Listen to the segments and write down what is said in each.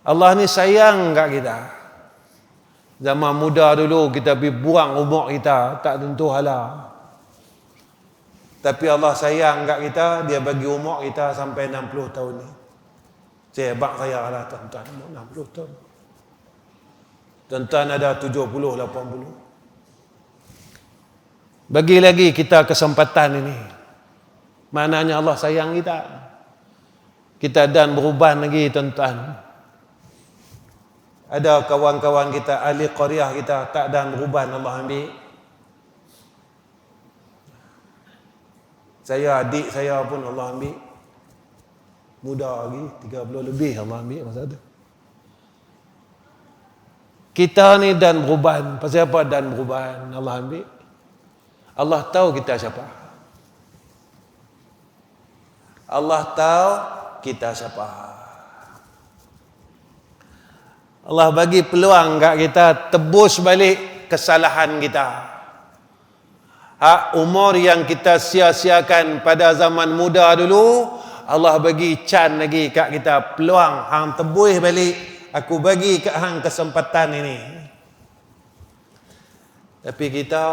Allah ni sayang kat kita. Zaman muda dulu kita pergi buang umur kita, tak tentu hala. Tapi Allah sayang kat kita, dia bagi umur kita sampai 60 tahun ni. Sebab saya lah tuan-tuan, umur 60 tahun. Tuan-tuan ada 70, 80. Bagi lagi kita kesempatan ini. Maknanya Allah sayang kita. Kita dan beruban lagi tuan-tuan. Ada kawan-kawan kita, ahli qaryah kita tak dan beruban Allah ambil. Saya adik saya pun Allah ambil. Muda lagi, 30 lebih Allah ambil masa tu. Kita ni dan beruban. Pasal apa dan beruban Allah ambil? Allah tahu kita siapa. Allah tahu kita siapa. Allah bagi peluang kat kita tebus balik kesalahan kita. Hak umur yang kita sia-siakan pada zaman muda dulu, Allah bagi can lagi kat kita peluang hang tebus balik. Aku bagi kat hang kesempatan ini. Tapi kita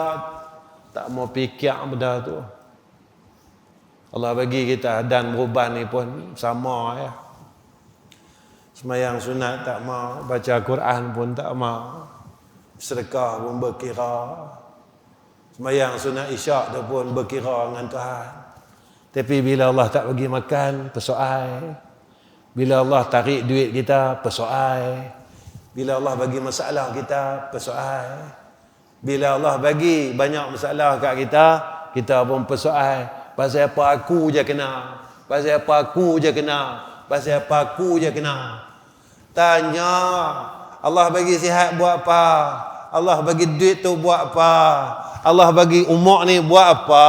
tak mau fikir benda tu. Allah bagi kita dan beruban ni pun sama ya. Semayang sunat tak mau, baca Quran pun tak mau. Sedekah pun berkira. Semayang sunat isyak tu pun berkira dengan Tuhan. Tapi bila Allah tak bagi makan, persoal. Bila Allah tarik duit kita, persoal. Bila Allah bagi masalah kita, persoal. Bila Allah bagi banyak masalah kat kita, kita pun persoal. Pasal apa aku je kena? Pasal apa aku je kena? Pasal apa aku je kena? Tanya. Allah bagi sihat buat apa? Allah bagi duit tu buat apa? Allah bagi umur ni buat apa?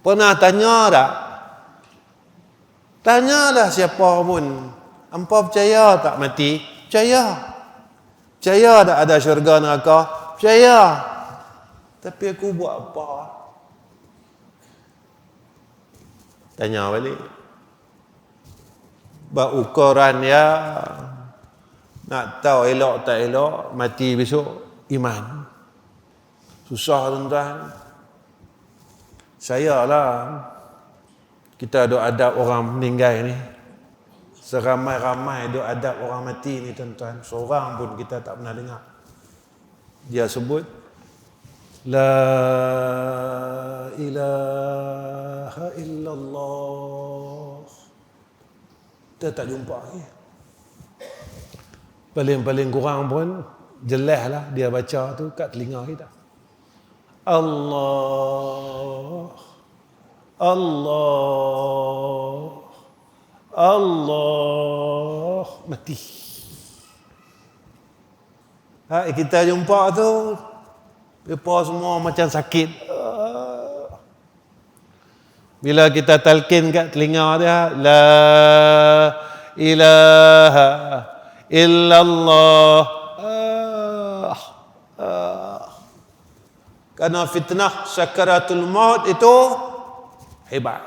Pernah tanya tak? Tanyalah siapa pun. Hampa percaya tak mati? Percaya. Percaya tak ada syurga neraka? Percaya. Tapi aku buat apa? Tanya balik berukuran ya nak tahu elok tak elok mati besok iman. Susah tuan-tuan. Saya lah kita ada adab orang meninggal ni. Seramai-ramai ada adab orang mati ni tuan-tuan. Seorang pun kita tak pernah dengar. Dia sebut la ilaha illallah kita tak jumpa lagi. Paling-paling kurang pun jelas lah dia baca tu kat telinga kita. Allah Allah Allah mati. Ha, kita jumpa tu Lepas semua macam sakit bila kita talqin kat telinga dia la ilaha illallah ah, ah. Karena fitnah sakaratul maut itu hebat.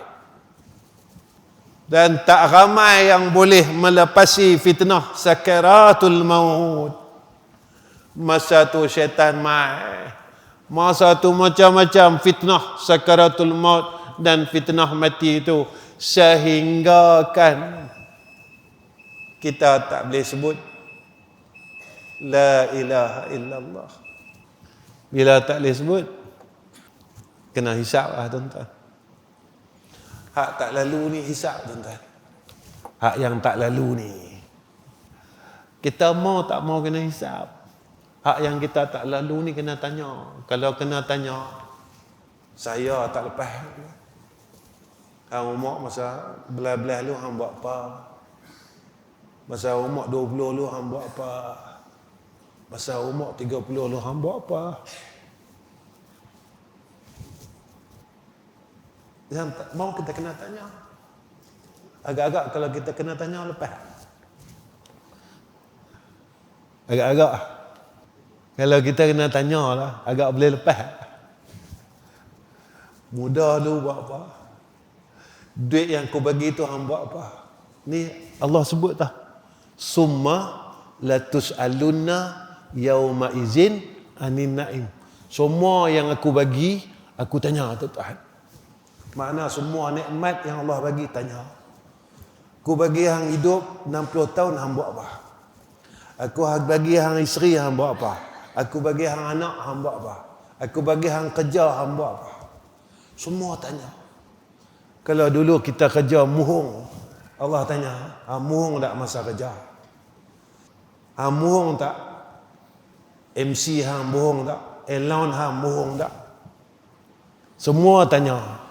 Dan tak ramai yang boleh melepasi fitnah sakaratul maut. Masa tu syaitan mai. Masa tu macam-macam fitnah sakaratul maut dan fitnah mati itu sehingga kan kita tak boleh sebut la ilaha illallah. Bila tak boleh sebut kena hisap lah tuan-tuan. Hak tak lalu ni hisap tuan-tuan. Hak yang tak lalu ni. Kita mau tak mau kena hisap. Hak yang kita tak lalu ni kena tanya. Kalau kena tanya saya tak lepas Hang umur masa belah-belah lu hang buat apa? Masa umur 20 lu hang buat apa? Masa umur 30 lu hang buat apa? Yang mau kita kena tanya. Agak-agak kalau kita kena tanya lepas. Agak-agak. Kalau kita kena tanya lah, agak boleh lepas. Mudah lu buat apa? Duit yang kau bagi tu hang buat apa? Ni Allah sebut tak? summa latus alunna yauma izin anin naim. Semua yang aku bagi aku tanya tu Tuhan. Mana semua nikmat yang Allah bagi tanya. Aku bagi hang hidup 60 tahun hang buat apa? Aku bagi hang isteri hang buat apa? Aku bagi hang anak hang buat apa? Aku bagi hang kerja hang buat apa? Semua tanya kalau dulu kita kerja muhung. Allah tanya ha, muhung tak masa kerja? Ha, muhung tak. MC hang bohong tak. Elon hang bohong tak. Semua tanya